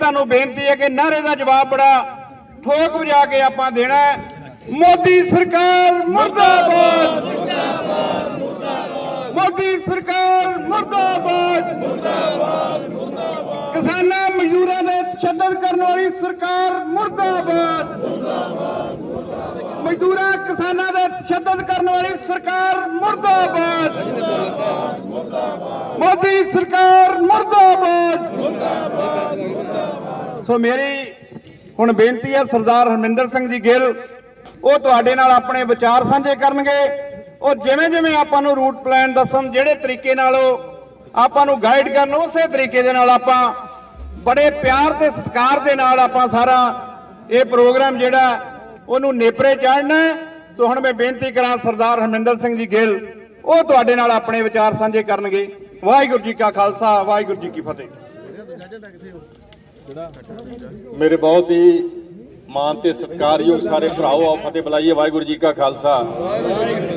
ਤੁਹਾਨੂੰ ਬੇਨਤੀ ਹੈ ਕਿ ਨਾਰੇ ਦਾ ਜਵਾਬ ਬੜਾ ਠੋਕ ਵਜਾ ਕੇ ਆਪਾਂ ਦੇਣਾ ਹੈ। ਮੋਦੀ ਸਰਕਾਰ ਮੁਰਦਾਬਾਦ। ਮੋਦੀ ਸਰਕਾਰ ਮੁਰਦਾਬਾਦ। ਕਿਸਾਨਾਂ ਮਜ਼ਦੂਰਾਂ ਦੇ ਤਸ਼ੱਦਦ ਕਰਨ ਵਾਲੀ ਸਰਕਾਰ ਮੁਰਦਾਬਾਦ। ਮਜ਼ਦੂਰਾਂ ਕਿਸਾਨਾਂ ਦੇ ਤਸ਼ੱਦਦ ਕਰਨ ਵਾਲੀ ਸਰਕਾਰ ਮੁਰਦਾਬਾਦ ਮੋਦੀ ਸਰਕਾਰ ਮੁਰਦਾਬਾਦ। ਸੋ ਮੇਰੀ ਹੁਣ ਬੇਨਤੀ ਹੈ ਸਰਦਾਰ ਹਰਮਿੰਦਰ ਸਿੰਘ ਜੀ ਗਿੱਲ, ਉਹ ਤੁਹਾਡੇ ਨਾਲ ਆਪਣੇ ਵਿਚਾਰ ਸਾਂਝੇ ਕਰਨਗੇ। ਉਹ ਜਿਵੇਂ ਜਿਵੇਂ ਆਪਾਂ ਨੂੰ ਰੂਟ ਪਲਾਨ ਦੱਸਣ, ਜਿਹੜੇ ਤਰੀਕੇ ਨਾਲ ਉਹ ਆਪਾਂ ਨੂੰ ਗਾਈਡ ਕਰਨ, ਉਸੇ ਤਰੀਕੇ ਦੇ ਨਾਲ ਆਪਾਂ ਬੜੇ ਪਿਆਰ ਤੇ ਸਤਿਕਾਰ ਦੇ ਨਾਲ ਆਪਾਂ ਸਾਰਾ ਇਹ ਪ੍ਰੋਗਰਾਮ ਜਿਹੜਾ ਉਹਨੂੰ ਨੇਪਰੇ ਚਾੜਨਾ ਸੋ ਹੁਣ ਮੈਂ ਬੇਨਤੀ ਕਰਾਂ ਸਰਦਾਰ ਹਰਮਿੰਦਰ ਸਿੰਘ ਜੀ ਗਿੱਲ, ਉਹ ਤੁਹਾਡੇ ਨਾਲ ਆਪਣੇ ਵਿਚਾਰ ਸਾਂਝੇ ਕਰਨਗੇ। ਵਾਹਿਗੁਰੂ ਜੀ ਕਾ ਖਾਲਸਾ, ਵਾਹਿਗੁਰੂ ਜੀ ਕੀ ਫਤਿਹ। ਮੇਰੇ ਬਹੁਤ ਹੀ ਮਾਨ ਤੇ ਸਤਿਕਾਰਯੋਗ ਸਾਰੇ ਭਰਾਓ, ਆਓ ਫਤਿਹ ਬੁਲਾਈਏ, ਵਾਹਿਗੁਰੂ ਜੀ ਕਾ ਖਾਲਸਾ।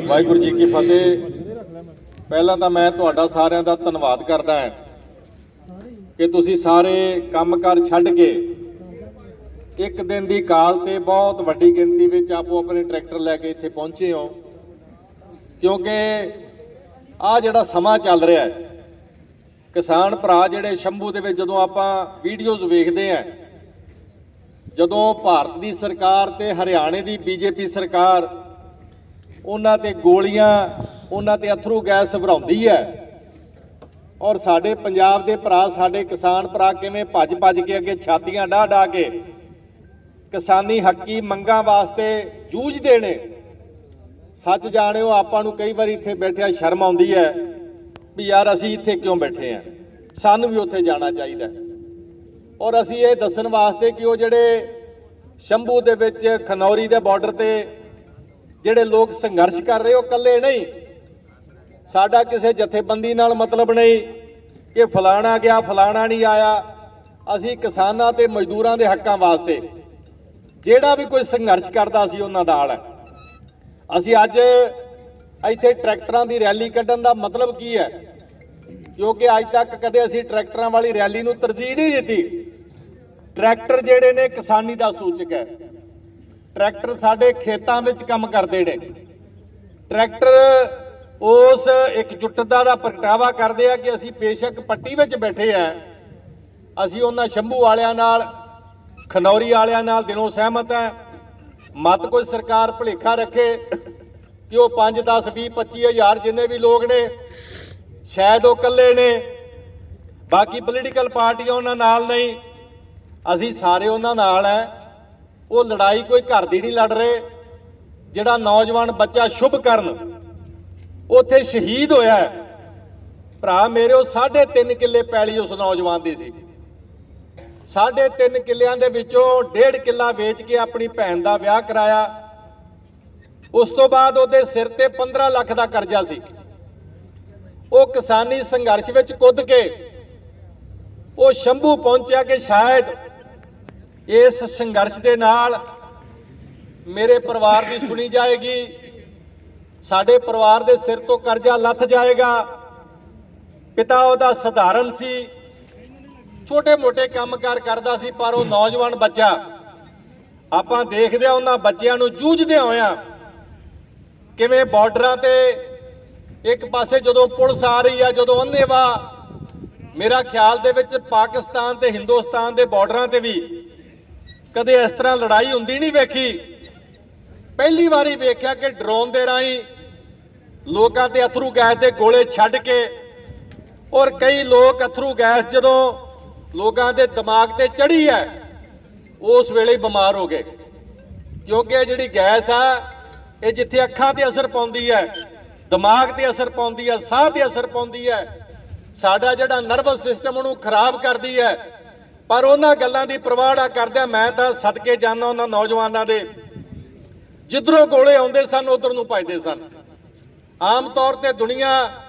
ਵਾਹਿਗੁਰੂ ਜੀ ਕੀ ਫਤਿਹ। ਪਹਿਲਾਂ ਤਾਂ ਮੈਂ ਤੁਹਾਡਾ ਸਾਰਿਆਂ ਦਾ ਧੰਨਵਾਦ ਕਰਦਾ ਹਾਂ ਕਿ ਤੁਸੀਂ ਸਾਰੇ ਕੰਮਕਾਰ ਛੱਡ ਕੇ ਇੱਕ ਦਿਨ ਦੀ ਕਾਲ ਤੇ ਬਹੁਤ ਵੱਡੀ ਗਿਣਤੀ ਵਿੱਚ ਆਪੋ ਆਪਣੇ ਟਰੈਕਟਰ ਲੈ ਕੇ ਇੱਥੇ ਪਹੁੰਚੇ ਹੋ। ਕਿਉਂਕਿ ਆ ਜਿਹੜਾ ਸਮਾਂ ਚੱਲ ਰਿਹਾ ਹੈ ਕਿਸਾਨ ਭਰਾ ਜਿਹੜੇ ਸ਼ੰਭੂ ਦੇ ਵਿੱਚ ਜਦੋਂ ਆਪਾਂ ਵੀਡੀਓਜ਼ ਵੇਖਦੇ ਆਂ, ਜਦੋਂ ਭਾਰਤ ਦੀ ਸਰਕਾਰ ਤੇ ਹਰਿਆਣੇ ਦੀ ਬੀਜੇਪੀ ਸਰਕਾਰ ਉਹਨਾਂ ਤੇ ਗੋਲੀਆਂ, ਉਹਨਾਂ ਤੇ ਅਥਰੂ ਗੈਸ ਭਰਾਉਂਦੀ ਹੈ ਔਰ ਸਾਡੇ ਪੰਜਾਬ ਦੇ ਭਰਾ, ਸਾਡੇ ਕਿਸਾਨ ਭਰਾ ਕਿਵੇਂ ਭੱਜ ਭੱਜ ਕੇ ਅੱਗੇ ਛਾਤੀਆਂ ਢਾ ਢਾ ਕੇ ਕਿਸਾਨੀ ਹੱਕੀ ਮੰਗਾਂ ਵਾਸਤੇ ਜੂਝਦੇ ਨੇ। ਸੱਚ ਜਾਣਿਓ, ਆਪਾਂ ਨੂੰ ਕਈ ਵਾਰੀ ਇੱਥੇ ਬੈਠਿਆ ਸ਼ਰਮ ਆਉਂਦੀ ਹੈ। ਵੀ ਯਾਰ ਅਸੀਂ ਇੱਥੇ ਕਿਉਂ ਬੈਠੇ ਆਂ? ਸਾਨੂੰ ਵੀ ਉੱਥੇ ਜਾਣਾ ਚਾਹੀਦਾ ਔਰ ਅਸੀਂ ਇਹ ਦੱਸਣ ਵਾਸਤੇ ਕਿ ਉਹ ਜਿਹੜੇ ਸ਼ੰਭੂ ਦੇ ਵਿੱਚ ਖਨੌਰੀ ਦੇ ਬਾਰਡਰ ਤੇ ਜਿਹੜੇ ਲੋਕ ਸੰਘਰਸ਼ ਕਰ ਰਹੇ, ਉਹ ਇਕੱਲੇ ਨਹੀਂ। ਸਾਡਾ ਕਿਸੇ ਜਥੇਬੰਦੀ ਨਾਲ ਮਤਲਬ ਨਹੀਂ ਕਿ ਫਲਾਣਾ ਗਿਆ, ਫਲਾਣਾ ਨਹੀਂ ਆਇਆ। ਅਸੀਂ ਕਿਸਾਨਾਂ ਤੇ ਮਜ਼ਦੂਰਾਂ ਦੇ ਹੱਕਾਂ ਵਾਸਤੇ ਜਿਹੜਾ ਵੀ ਕੋਈ ਸੰਘਰਸ਼ ਕਰਦਾ ਸੀ ਉਹਨਾਂ ਦਾ ਨਾਲ ਹੈ। ਅਸੀਂ ਅੱਜ ਇੱਥੇ ਟਰੈਕਟਰਾਂ ਦੀ ਰੈਲੀ ਕੱਢਣ ਦਾ ਮਤਲਬ ਕੀ ਹੈ? ਕਿਉਂਕਿ ਅੱਜ ਤੱਕ ਕਦੇ ਅਸੀਂ ਟਰੈਕਟਰਾਂ ਵਾਲੀ ਰੈਲੀ ਨੂੰ ਤਰਜੀਹ ਨਹੀਂ ਦਿੱਤੀ। ਟਰੈਕਟਰ ਜਿਹੜੇ ਨੇ, ਕਿਸਾਨੀ ਦਾ ਸੂਚਕ ਹੈ। ਟਰੈਕਟਰ ਸਾਡੇ ਖੇਤਾਂ ਵਿੱਚ ਕੰਮ ਕਰਦੇ ਨੇ। ਟਰੈਕਟਰ ਉਸ ਇਕਜੁੱਟਤਾ ਦਾ ਪ੍ਰਗਟਾਵਾ ਕਰਦੇ ਆ ਕਿ ਅਸੀਂ ਬੇਸ਼ੱਕ ਪੱਟੀ ਵਿੱਚ ਬੈਠੇ ਆ। ਅਸੀਂ ਉਹਨਾਂ ਸ਼ੰਭੂ ਵਾਲਿਆਂ ਨਾਲ, ਖਨੌਰੀ ਵਾਲਿਆਂ ਨਾਲ ਦਿਲੋਂ ਸਹਿਮਤ ਹੈ ਮਤ ਕੋਈ ਸਰਕਾਰ ਭੁਲੇਖਾ ਰੱਖੇ। ਕਿ ਉਹ 5 10 20 25 ਹਜ਼ਾਰ ਜਿੰਨੇ ਵੀ ਲੋਕ ਨੇ, ਸ਼ਾਇਦ ਉਹ ਇਕੱਲੇ ਨੇ। ਬਾਕੀ ਪੋਲੀਟੀਕਲ ਪਾਰਟੀਆਂ ਉਹਨਾਂ ਨਾਲ ਨਹੀਂ। ਅਸੀਂ ਸਾਰੇ ਉਹਨਾਂ ਨਾਲ ਹੈ ਉਹ ਲੜਾਈ ਕੋਈ ਘਰ ਦੀ ਨਹੀਂ ਲੜ ਰਹੇ। ਜਿਹੜਾ ਨੌਜਵਾਨ ਬੱਚਾ ਸ਼ੁਭ ਕਰਨ, ਉੱਥੇ ਸ਼ਹੀਦ ਹੋਇਆ ਹੈ। ਭਰਾ ਮੇਰੇ, ਉਹ 3.5 ਕਿੱਲੇ ਪੈਲੀ ਉਸ ਨੌਜਵਾਨ ਦੀ ਸੀ। ਸਾਢੇ ਤਿੰਨ ਕਿੱਲਿਆਂ ਦੇ ਵਿੱਚੋਂ ਡੇਢ ਕਿੱਲਾ ਵੇਚ ਕੇ ਆਪਣੀ ਭੈਣ ਦਾ ਵਿਆਹ ਕਰਾਇਆ। ਉਸ ਤੋਂ ਬਾਅਦ ਉਹਦੇ ਸਿਰ ਤੇ 15 ਲੱਖ ਦਾ ਕਰਜ਼ਾ ਸੀ। ਉਹ ਕਿਸਾਨੀ ਸੰਘਰਸ਼ ਵਿੱਚ ਕੁੱਦ ਕੇ ਉਹ ਸ਼ੰਭੂ ਪਹੁੰਚਿਆ ਕਿ ਸ਼ਾਇਦ ਇਸ ਸੰਘਰਸ਼ ਦੇ ਨਾਲ ਮੇਰੇ ਪਰਿਵਾਰ ਦੀ ਸੁਣੀ ਜਾਏਗੀ, ਸਾਡੇ ਪਰਿਵਾਰ ਦੇ ਸਿਰ ਤੋਂ ਕਰਜ਼ਾ ਲੱਥ ਜਾਏਗਾ। ਪਿਤਾ ਉਹਦਾ ਸਧਾਰਨ ਸੀ, ਛੋਟੇ-ਮੋਟੇ ਕੰਮਕਾਰ ਕਰਦਾ ਸੀ, ਪਰ ਉਹ ਨੌਜਵਾਨ ਬੱਚਾ। ਆਪਾਂ ਦੇਖਦੇ ਆ ਉਹਨਾਂ ਬੱਚਿਆਂ ਨੂੰ ਜੂਝਦੇ ਹੋਇਆ ਕਿਵੇਂ ਬਾਰਡਰਾਂ ਤੇ ਇੱਕ ਪਾਸੇ ਜਦੋਂ ਪੁਲਿਸ ਆ ਰਹੀ ਆ, ਜਦੋਂ ਅੰਨੇਵਾ ਮੇਰਾ ਖਿਆਲ ਦੇ ਵਿੱਚ ਪਾਕਿਸਤਾਨ ਤੇ ਹਿੰਦੁਸਤਾਨ ਦੇ ਬਾਰਡਰਾਂ ਤੇ ਵੀ ਕਦੇ ਇਸ ਤਰ੍ਹਾਂ ਲੜਾਈ ਹੁੰਦੀ ਨਹੀਂ ਵੇਖੀ। ਪਹਿਲੀ ਵਾਰੀ ਵੇਖਿਆ ਕਿ ਡਰੋਨ ਦੇ ਰਾਹੀਂ ਲੋਕਾਂ ਤੇ ਅਥਰੂ ਗੈਸ ਦੇ ਗੋਲੇ ਛੱਡ ਕੇ ਔਰ ਕਈ ਲੋਕ ਅਥਰੂ ਗੈਸ ਜਦੋਂ ਲੋਕਾਂ ਦੇ ਦਿਮਾਗ ਤੇ ਚੜੀ ਹੈ, ਉਸ ਵੇਲੇ ਬਿਮਾਰ ਹੋ ਗਏ। ਕਿਉਂਕਿ ਇਹ ਜਿਹੜੀ ਗੈਸ ਆ ਇਹ ਜਿੱਥੇ ਅੱਖਾਂ ਤੇ ਅਸਰ ਪਾਉਂਦੀ ਹੈ, ਦਿਮਾਗ ਤੇ ਅਸਰ ਪਾਉਂਦੀ ਹੈ, ਸਾਹ ਤੇ ਅਸਰ ਪਾਉਂਦੀ ਹੈ, ਸਾਡਾ ਜਿਹੜਾ ਨਰਵਸ ਸਿਸਟਮ ਉਹਨੂੰ ਖਰਾਬ ਕਰਦੀ ਹੈ। ਪਰ ਉਹਨਾਂ ਗੱਲਾਂ ਦੀ ਪਰਵਾਹ ਨਾ ਕਰਦਿਆਂ ਮੈਂ ਤਾਂ ਸਦਕੇ ਜਾਂਦਾ ਉਹਨਾਂ ਨੌਜਵਾਨਾਂ ਦੇ। ਜਿੱਧਰੋਂ ਗੋਲੇ ਆਉਂਦੇ ਸਨ, ਉਧਰ ਨੂੰ ਭੱਜਦੇ ਸਨ। ਆਮ ਤੌਰ ਤੇ ਦੁਨੀਆ